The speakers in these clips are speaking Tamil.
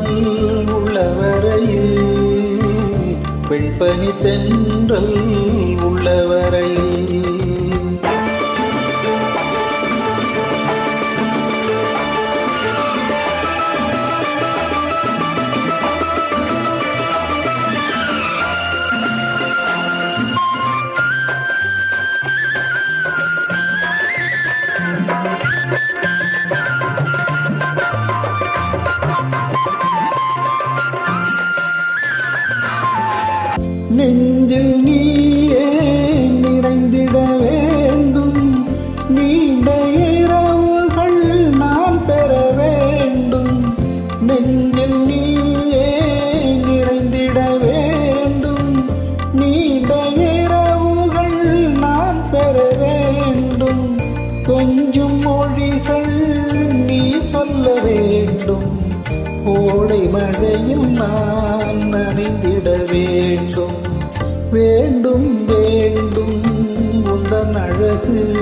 தென்றல் உள்ளவரையில் பெண்பனி தென்றல் உள்ளவரையில். நெஞ்சில் நீயே நிறைந்திட வேண்டும். நீண்ட இரவுகள் நான் பெற வேண்டும். நெஞ்சில் நீயே நிறைந்திட வேண்டும். நீண்ட இரவுகள் நான் பெற வேண்டும். கொஞ்சம் மொழிகள் நீ சொல்ல வேண்டும். கோடை மழையில் நான் நனைந்திட வேண்டும். வேண்டும் வேண்டும். உந்தன் அழகு.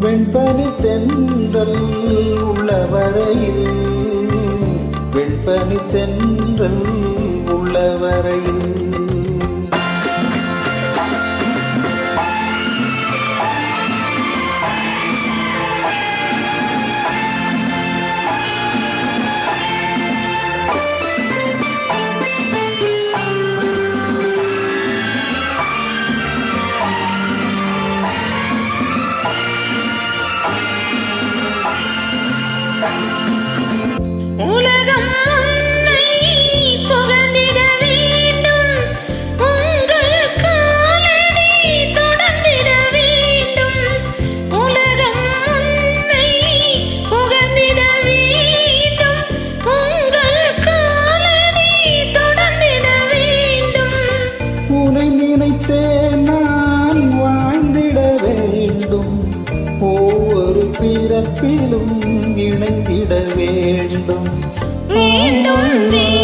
வெண்பனி தென்றல் உள்ளவரையில். வெண்பனி தென்றல் உள்ளவரையில். வேண்டும் ஒவ்வொரு பிறப்பிலும் இணைந்திட வேண்டும். வேண்டும்